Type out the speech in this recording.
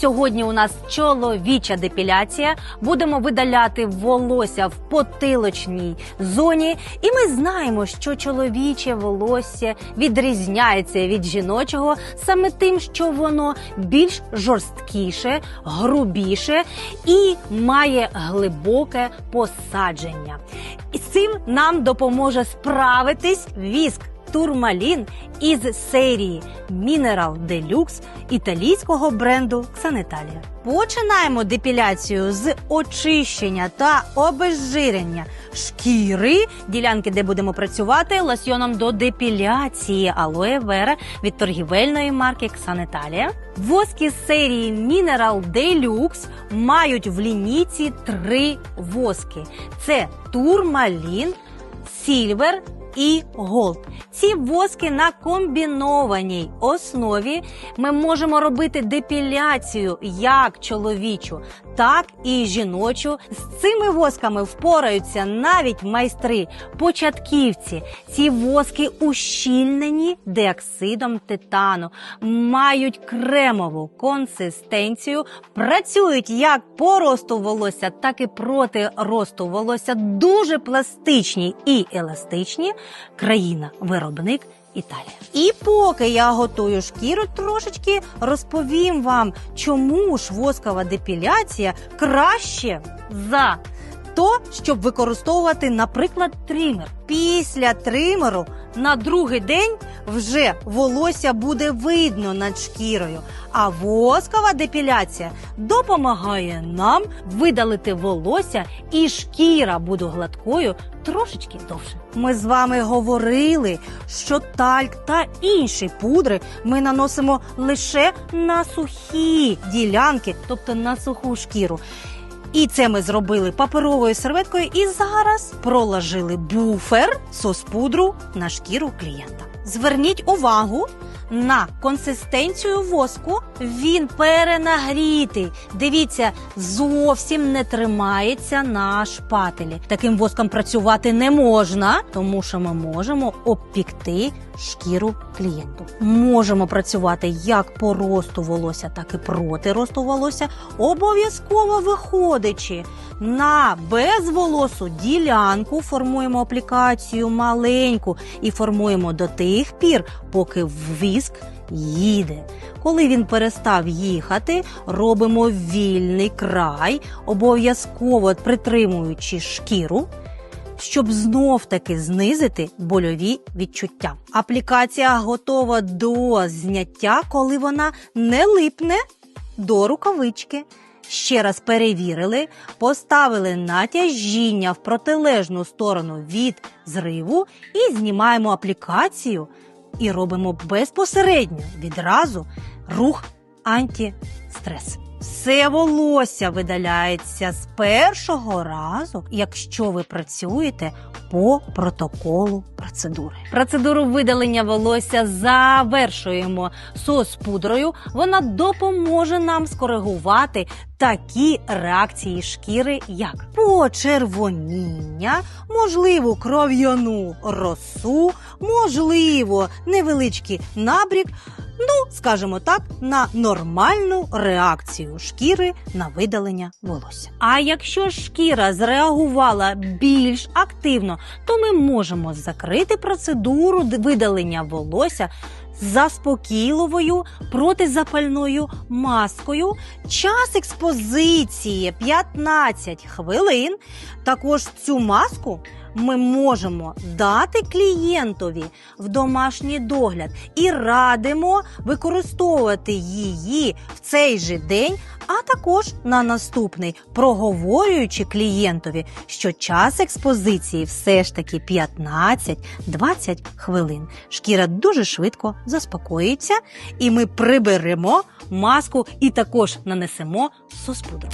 Сьогодні у нас чоловіча депіляція. Будемо видаляти волосся в потилочній зоні. І ми знаємо, що чоловіче волосся відрізняється від жіночого саме тим, що воно більш жорсткіше, грубіше і має глибоке посадження. І з цим нам допоможе справитись віск. Турмалін із серії Mineral Deluxe італійського бренду Санеталія. Починаємо депіляцію з очищення та обезжирення шкіри, ділянки, де будемо працювати лосьйоном до депіляції алоє вера від торгівельної марки Ксанеталія. Воски серії Mineral Deluxe мають в лінійці три воски: це турмалін, сільвер і голд. Ці воски на комбінованій основі ми можемо робити депіляцію як чоловічу, так і жіночу. З цими восками впораються навіть майстри початківці. Ці воски ущільнені диоксидом титану, мають кремову консистенцію, працюють як по росту волосся, так і проти росту волосся. Дуже пластичні і еластичні. Країна виробник. Італія. І поки я готую шкіру, трошечки розповім вам, чому ж воскова депіляція краще за то, щоб використовувати, наприклад, тример. Після тримеру на другий день вже волосся буде видно над шкірою. А воскова депіляція допомагає нам видалити волосся, і шкіра буде гладкою трошечки довше. Ми з вами говорили, що тальк та інші пудри ми наносимо лише на сухі ділянки, тобто на суху шкіру. І це ми зробили паперовою серветкою і зараз проложили буфер сос-пудру на шкіру клієнта. Зверніть увагу на консистенцію воску. Він перенагрітий. Дивіться, зовсім не тримається на шпателі. Таким воском працювати не можна, тому що ми можемо обпікти шкіру клієнту. Можемо працювати як по росту волосся, так і проти росту волосся, обов'язково виходячи на безволосу ділянку, формуємо аплікацію маленьку і формуємо до тих пір, поки віск їде. Коли він перестав їхати, робимо вільний край, обов'язково притримуючи шкіру щоб знов таки знизити больові відчуття. Аплікація готова до зняття, коли вона не липне до рукавички. Ще раз перевірили, поставили натяжіння в протилежну сторону від зриву і знімаємо аплікацію і робимо безпосередньо відразу рух антистрес. Все волосся видаляється з першого разу, якщо ви працюєте по протоколу процедури. Процедуру видалення волосся завершуємо сос-пудрою. Вона допоможе нам скоригувати такі реакції шкіри, як почервоніння, можливо, кров'яну росу, можливо, невеличкий набрік. Ну, скажімо так, на нормальну реакцію шкіри на видалення волосся. А якщо шкіра зреагувала більш активно, то ми можемо закрити процедуру видалення волосся заспокійливою протизапальною маскою. Час експозиції 15 хвилин. Також цю маску ми можемо дати клієнтові в домашній догляд і радимо використовувати її в цей же день, а також на наступний, проговорюючи клієнтові, що час експозиції все ж таки 15-20 хвилин. Шкіра дуже швидко заспокоїться, і ми приберемо маску і також нанесемо соспудру.